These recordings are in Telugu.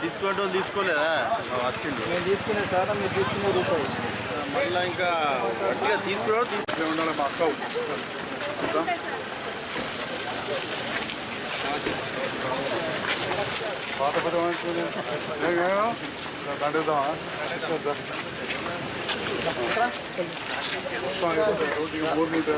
తీసుకోవటం తీసుకోలేదా వచ్చింది నేను తీసుకునే శాతం మీరు తీసుకునే రూపాయి మళ్ళీ ఇంకా గట్టిగా తీసుకోవడం తీసుకునే ఉండాలి మా అక్క పాత పెద్ద మనిషి దండేద్దామా ఊరు మీద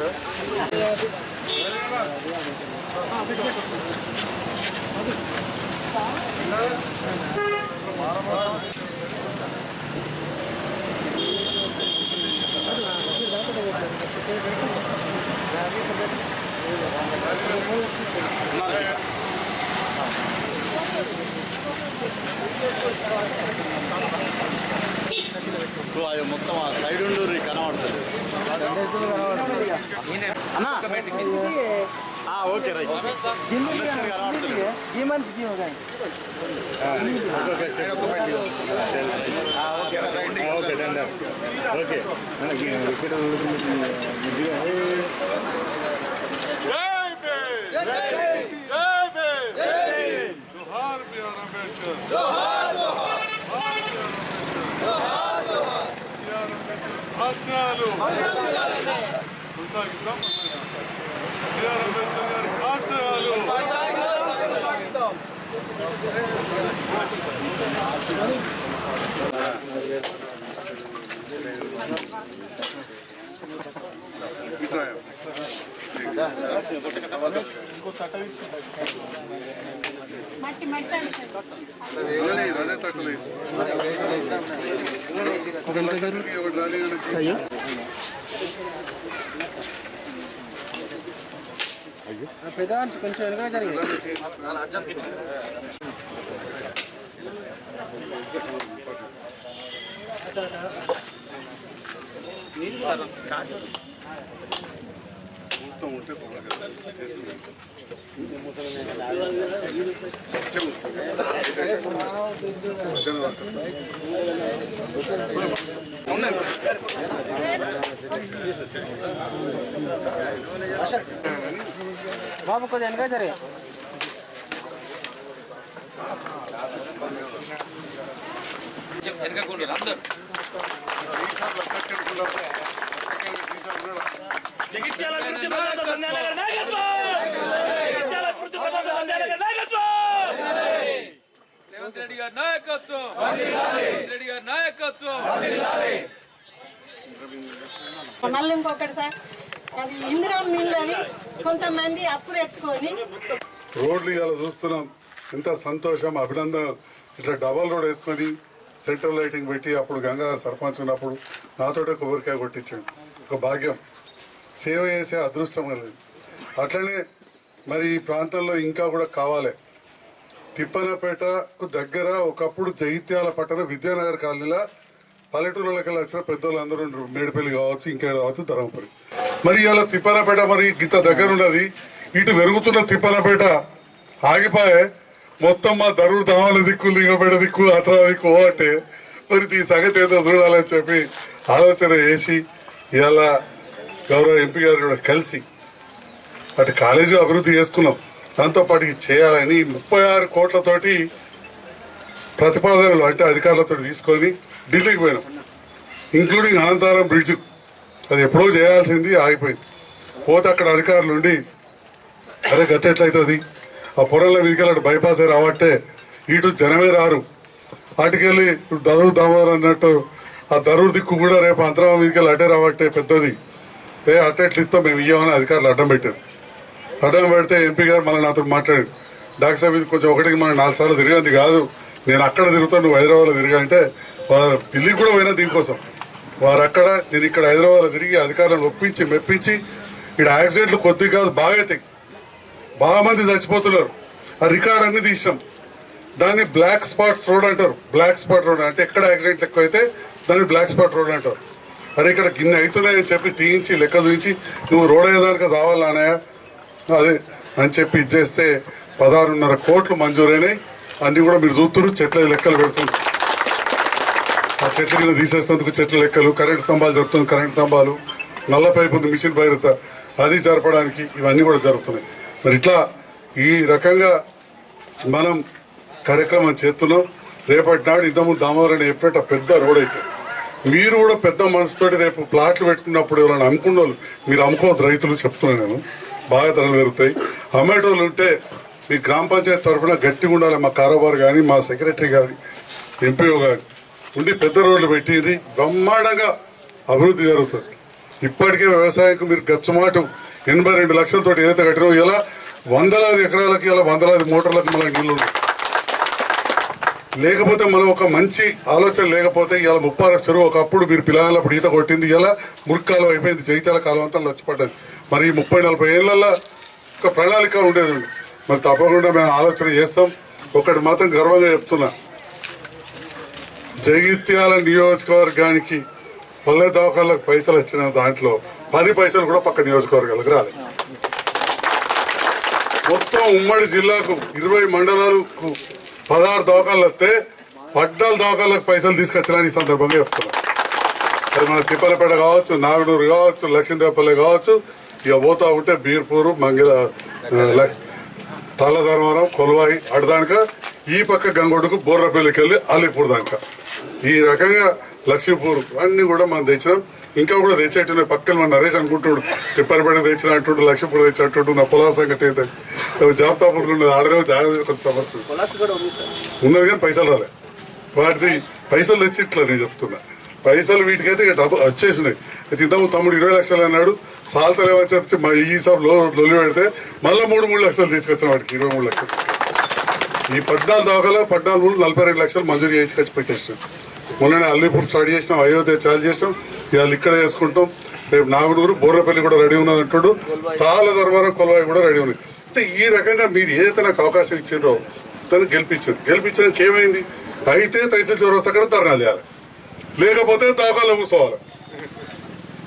సో అది మొత్తం ఆ సైడ్ ఉండు కనబడుతుంది అన్నా ఆ, ఓకే రైట్ కనబడుతుంది ఈ మనిషి గీ ఒక ఆయన. ఓకే దండ ఓకే ఇక్కడ జోహార్ బిఆర్ అంబేద్కర్ జోహార్ జోహార్ బిఆర్ అంబేద్కర్ భాషణాలు మట్టి పెద్ద కొంచెం వెనుక జరిగింది మొత్తం ఉంటే చేస్తున్నాం బాబు కొద్దిగా వెనక జరిగి. జగిత్యాల అభివృద్ధి పథకం సంధ్యానగర్ నాయకత్వం జగిత్యాల అభివృద్ధి పథకం సంధ్యానగర్ నాయకత్వం రేవంత్ రెడ్డి గారి నాయకత్వం. రేవంత్ రెడ్డి గారి నాయకత్వం. మళ్ళీ ఇంకొకటి సార్. అది ఇందిరా అది కొంతమంది అప్పు తెచ్చుకొని రోడ్లు ఇవాళ చూస్తున్నాం. ఎంత సంతోషం అభినందన ఇట్లా డబల్ రోడ్ వేసుకొని సెంట్రల్ లైటింగ్ పెట్టి అప్పుడు గంగాధర్ సర్పంచ్ ఉన్నప్పుడు నాతోటే కొబ్బరికాయ కొట్టించాడు. ఒక భాగ్యం. సేవ చేసే అదృష్టం కలిగింది అట్లనే మరి ఈ ప్రాంతంలో ఇంకా కూడా కావాలి. తిప్పనపేటకు దగ్గర ఒకప్పుడు జగిత్యాల పట్టణ విద్యానగర్ కాలనీలో పల్లెటూరులోకి వచ్చిన పెద్దవాళ్ళు అందరూ ఉండరు. మేడిపల్లి కావచ్చు ఇంకేడ కావచ్చు ధర్మపురి. మరి ఇవాళ తిప్పనపేట మరి ఇంత దగ్గర ఉన్నది ఇటు పెరుగుతున్న తిప్పనపేట ఆగిపోయే మొత్తం మా దరువు దామల దిక్కు లింగపేట దిక్కు అతరా దిక్కు అంటే మరి ఈ సంగతి ఏదో చూడాలని చెప్పి ఆలోచన చేసి ఇవాళ గౌరవ ఎంపీ గారు కూడా కలిసి అటు కాలేజీ అభివృద్ధి చేసుకున్నాం. దాంతోపాటు చేయాలని ముప్పై ఆరు కోట్లతోటి ప్రతిపాదనలు అంటే అధికారులతో తీసుకొని ఢిల్లీకి పోయినాం. ఇంక్లూడింగ్ అనంతరం బ్రిడ్జ్ అది ఎప్పుడో చేయాల్సింది ఆగిపోయింది. పోతే అక్కడ అధికారులు ఉండి అరే గట్టెట్లయితుంది ఆ పొరల మీదకి బైపాస్ రావట్టే ఇటు జనమే రారు. వాటికెళ్ళి దరువు దామోదర్ అన్నట్టు ఆ దరువు దిక్కు కూడా రేపు అంతరం మీదకి అటే రావట్టే పెద్దది. ఏ అట్టెట్లు ఇస్తాం మేము ఇయ్యామని అధికారులు అడ్డం పెట్టారు. అడ్డం పెడితే ఎంపీ గారు మళ్ళీ నాతో మాట్లాడారు. డాక్టర్ సాబ్ ఇది కొంచెం ఒకటికి మనం నాలుగు సార్లు తిరిగింది కాదు. నేను అక్కడ తిరుగుతాను నువ్వు హైదరాబాద్లో తిరిగా అంటే వారు ఢిల్లీ కూడా పోయినా దీనికోసం. వారు అక్కడ నేను ఇక్కడ హైదరాబాద్లో తిరిగి అధికారులను ఒప్పించి మెప్పించి ఇక్కడ యాక్సిడెంట్లు కొద్దిగా కాదు బాగా అవుతాయి బాగా మంది చచ్చిపోతున్నారు. ఆ రికార్డ్ అన్ని తీసినాం. దాన్ని బ్లాక్ స్పాట్స్ రోడ్ అంటారు. బ్లాక్ స్పాట్ రోడ్ అంటే ఎక్కడ యాక్సిడెంట్ ఎక్కువైతే దాన్ని బ్లాక్ స్పాట్ రోడ్ అంటారు. అరే ఇక్కడ గిన్నె అవుతున్నాయని చెప్పి తీయించి లెక్క చూపించి నువ్వు రోడ్ అయ్యేదానికి కావాలన్నాయా అదే అని చెప్పి ఇచ్చేస్తే పదహారున్నర కోట్లు మంజూరైనాయి. అన్ని కూడా మీరు చూస్తున్నారు చెట్ల లెక్కలు పెడుతున్నారు. ఆ చెట్ల కింద తీసేసినందుకు చెట్ల లెక్కలు కరెంట్ స్తంభాలు జరుగుతుంది కరెంట్ స్తంభాలు నల్ల పైపు ఉంది మిషన్ భైరత అది జరపడానికి ఇవన్నీ కూడా జరుగుతున్నాయి. మరి ఇట్లా ఈ రకంగా మనం కార్యక్రమం చేస్తున్నాం. రేపటి నాడు ఇద్దము దామోదరని చెప్పేట పెద్ద రోడ్ అయితే మీరు కూడా పెద్ద మనసుతోటి రేపు ప్లాట్లు పెట్టుకున్నప్పుడు ఎవరైనా అమ్ముకున్న వాళ్ళు మీరు అమ్ముకోవద్దు రైతులు చెప్తున్నాను నేను. బాగా ధరలు పెరుగుతాయి అమ్మేటోళ్ళు ఉంటే మీ గ్రామ పంచాయతీ తరఫున గట్టిగా ఉండాలి మా కారోబార్ కానీ మా సెక్రటరీ కానీ ఎంపీఓ కానీ ఉండి పెద్ద రోడ్లు పెట్టి బ్రహ్మాండంగా అభివృద్ధి జరుగుతుంది. ఇప్పటికే వ్యవసాయంకు మీరు గచ్చమాటు ఎనభై రెండు లక్షలతో ఏదైతే కట్టినో ఇలా వందలాది ఎకరాలకి ఇలా వందలాది మోటార్లకు మళ్ళీ నీళ్ళు ఉన్నాయి. లేకపోతే మనం ఒక మంచి ఆలోచన లేకపోతే ఇలా ముప్పార చెరువు ఒకప్పుడు మీరు పిల్లలప్పుడు ఈత కొట్టింది ఇలా మురికాలం అయిపోయింది జైతాల కాలం అంతా లచ్చిపడ్డది మరి ఈ ముప్పై నలభై ఏళ్ళల్లో ఒక ప్రణాళిక ఉండేది. మరి తప్పకుండా మేము ఆలోచన చేస్తాం. ఒకటి మాత్రం గర్వంగా చెప్తున్నా. జగిత్యాల నియోజకవర్గానికి పల్లె దవాఖాలకు పైసలు వచ్చిన దాంట్లో పది పైసలు కూడా పక్క నియోజకవర్గాలకు రాలేదు మొత్తం ఉమ్మడి జిల్లాకు ఇరవై మండలాలకు పదహారు దవాఖాలు వస్తే పడ్డాల దోకాళ్ళకు పైసలు తీసుకొచ్చిన ఈ సందర్భంగా చెప్తున్నా. అది మన తిప్పలపేట కావచ్చు నాగనూరు కావచ్చు లక్ష్మీదేవపల్లి కావచ్చు ఇక పోతా ఉంటే బీర్పూరు మంగిల తలధర్మవరం కొలవాయి అడదానిక ఈ పక్క గంగొడ్డుకు బోర్రపల్లికి వెళ్ళి అలీపూర్ దాకా ఈ రకంగా లక్ష్మీపూర్ అన్నీ కూడా మనం తెచ్చినాం. ఇంకా కూడా తెచ్చేట్టున్నాయి పక్కన మన నరేష్ అనుకుంటున్నాడు తిప్పలపేట తెచ్చినట్టు లక్ష్మీపూర్ తెచ్చినట్టు నా పొలా సంగతి ఏంటంటే జాబితాపూర్లు ఉన్నది ఆడనే జాగ్రత్త కొంత సమస్య. పొలాస్ ఉన్నది కానీ పైసలు రాలే. వాటిది పైసలు తెచ్చి ఇట్లా నేను చెప్తున్నా. పైసలు వీటికైతే ఇక డబ్బు వచ్చేసినాయి. అయితే ఇంతకు తమ్ముడు ఇరవై లక్షలు అన్నాడు సాల్తలేమని చెప్పి మా ఈ సభ లో లొల్లి పెడితే మళ్ళీ మూడు మూడు లక్షలు తీసుకొచ్చిన వాడికి ఇరవై మూడు లక్షలు. ఈ పద్నాలుగు దాకాలో పద్నాలుగు మూడు నలభై రెండు లక్షలు మంజూరు చేయించుకొచ్చి పెట్టేసాం మొన్ననే అల్లీపూర్ స్టార్ట్ చేసినాం అయోధ్య చాలు చేసినాం ఇవాళ ఇక్కడ చేసుకుంటాం. రేపు నాగుడూరు బోర్రపల్లి కూడా రెడీ ఉన్నది అంటాడు. తాళ దర్బారం కొలవాయి కూడా రెడీ ఉన్నాయి అంటే ఈ రకంగా మీరు ఏదైతే నాకు అవకాశం ఇచ్చిండ్రో దాన్ని గెలిపించారు గెలిపించడానికి ఏమైంది? అయితే తైసల్ చౌరస్తా కూడా ధర్నాలు చేయాలి. లేకపోతే దాఖల్లో కూర్చోవాలి.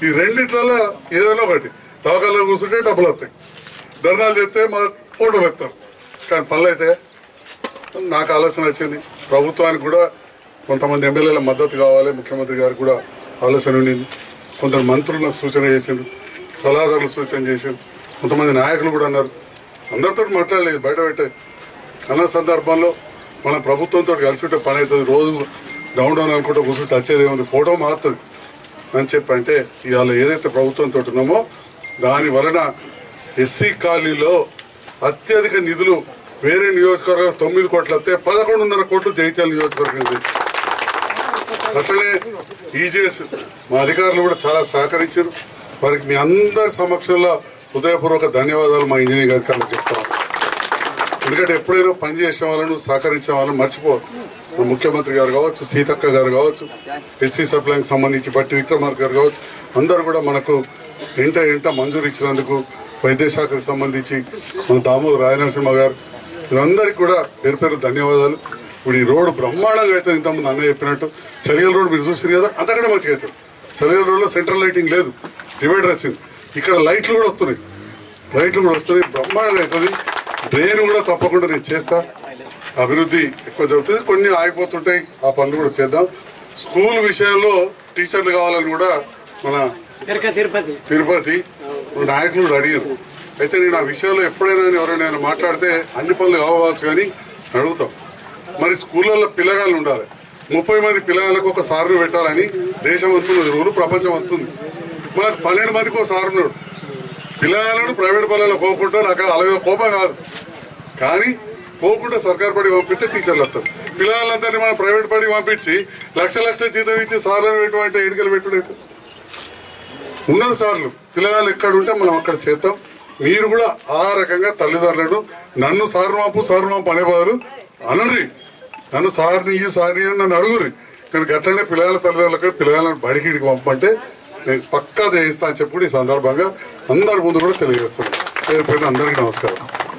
ఈ రెండిట్లలో ఏదైనా ఒకటి. దాఖల్లో కూర్చుంటే డబ్బులు వస్తాయి. ధర్నాలు చెప్తే మా ఫోటో పెడతారు. కానీ పనులు అయితే నాకు ఆలోచన వచ్చింది. ప్రభుత్వానికి కూడా కొంతమంది ఎమ్మెల్యేల మద్దతు కావాలి ముఖ్యమంత్రి గారికి కూడా ఆలోచన ఉండింది. కొందరు మంత్రులు నాకు సూచన చేశారు సలహాదారులు సూచన చేశారు కొంతమంది నాయకులు కూడా అన్నారు. అందరితో మాట్లాడలేదు బయట పెట్టే అన్న సందర్భంలో మన ప్రభుత్వంతో కలిసి ఉంటే పని అవుతుంది. రోజు డౌన్ డౌన్ అనుకుంటే కూర్చుంటే వచ్చేది ఏముంది ఫోటో మారుతుంది. అని చెప్పి అంటే ఇవాళ ఏదైతే ప్రభుత్వంతో ఉన్నామో దాని వలన ఎస్సీ ఖాళీలో అత్యధిక నిధులు వేరే నియోజకవర్గం తొమ్మిది కోట్లు వస్తే పదకొండున్నర కోట్లు జైత్యాల నియోజకవర్గం చేసి అట్లనే ఈజీఎస్ మా అధికారులు కూడా చాలా సహకరించారు. వారికి మీ అందరి సమక్షంలో హృదయపూర్వక ధన్యవాదాలు మా ఇంజనీరింగ్ అధికారులకు చెప్తాను ఎందుకంటే ఎప్పుడైనా పని చేసే వాళ్ళను సహకరించే వాళ్ళను మర్చిపోరు ముఖ్యమంత్రి గారు కావచ్చు సీతక్క గారు కావచ్చు ఎస్సీ సప్లైకి సంబంధించి బట్టి విక్రమార్ గారు కావచ్చు అందరూ కూడా మనకు ఇంట ఇంట మంజూరు ఇచ్చినందుకు వైద్య శాఖకు సంబంధించి మన దామోదర్ రాయనరసింహ గారు వీరందరికీ కూడా పేరు పేరు ధన్యవాదాలు. ఇప్పుడు ఈ రోడ్డు బ్రహ్మాండంగా అవుతుంది. ఇంతకుముందు అన్న చెప్పినట్టు చలిగల రోడ్ మీరు చూసారు కదా అంతకంటే మంచిగా అవుతుంది. చలిగల రోడ్లో సెంట్రల్ లైటింగ్ లేదు. డివైడర్ వచ్చింది. ఇక్కడ లైట్లు కూడా వస్తున్నాయి. లైట్లు కూడా వస్తున్నాయి. బ్రహ్మాండంగా అవుతుంది. డ్రైన్ కూడా తప్పకుండా నేను చేస్తా. అభివృద్ధి ఎక్కువ జరుగుతుంది. కొన్ని ఆగిపోతుంటాయి. ఆ పనులు కూడా చేద్దాం. స్కూల్ విషయంలో టీచర్లు కావాలని కూడా మన తిరుపతి తిరుపతి. నాయకులు అడిగారు. అయితే నేను ఆ విషయంలో ఎప్పుడైనా ఎవరైనా మాట్లాడితే అన్ని పనులు కావచ్చు కానీ అడుగుతాం. మరి స్కూళ్ళల్లో పిల్లగాళ్ళు ఉండాలి. ముప్పై మంది పిల్లగాళ్ళకు ఒక సారును పెట్టాలని దేశం వస్తుంది రోజు ప్రపంచం వస్తుంది మనకు పన్నెండు మందికి ఒక సారు ఉన్నాడు. పిల్లగాళ్ళను ప్రైవేట్ పనులలో పోకుండా నాకు అలాగే కోపం కాదు. కానీ పోకుండా సర్కార్ పడి పంపిస్తే టీచర్లు వస్తారు. పిల్లలందరినీ మనం ప్రైవేట్ పడి పంపించి లక్ష లక్ష జీతం ఇచ్చి సార్లు పెట్టుకుంటే ఎన్నికలు పెట్టుడైతే ఉన్నది సార్లు. పిల్లగాళ్ళు ఎక్కడ ఉంటే మనం అక్కడ చేద్దాం. మీరు కూడా ఆ రకంగా తల్లిదండ్రులను నన్ను సారు మాపు సారు మాపు అనేవారు అనండి. నన్ను సార్ని ఈ సార్ని అని నన్ను అడుగురు నేను గట్లనే పిల్లల తల్లిదండ్రులకు పిల్లలను బడికిడికి పంపంటే నేను పక్కా చేయిస్తా అని చెప్పి ఈ సందర్భంగా అందరి ముందు కూడా తెలియజేస్తున్నాను. పేరు పేరు అందరికీ నమస్కారం.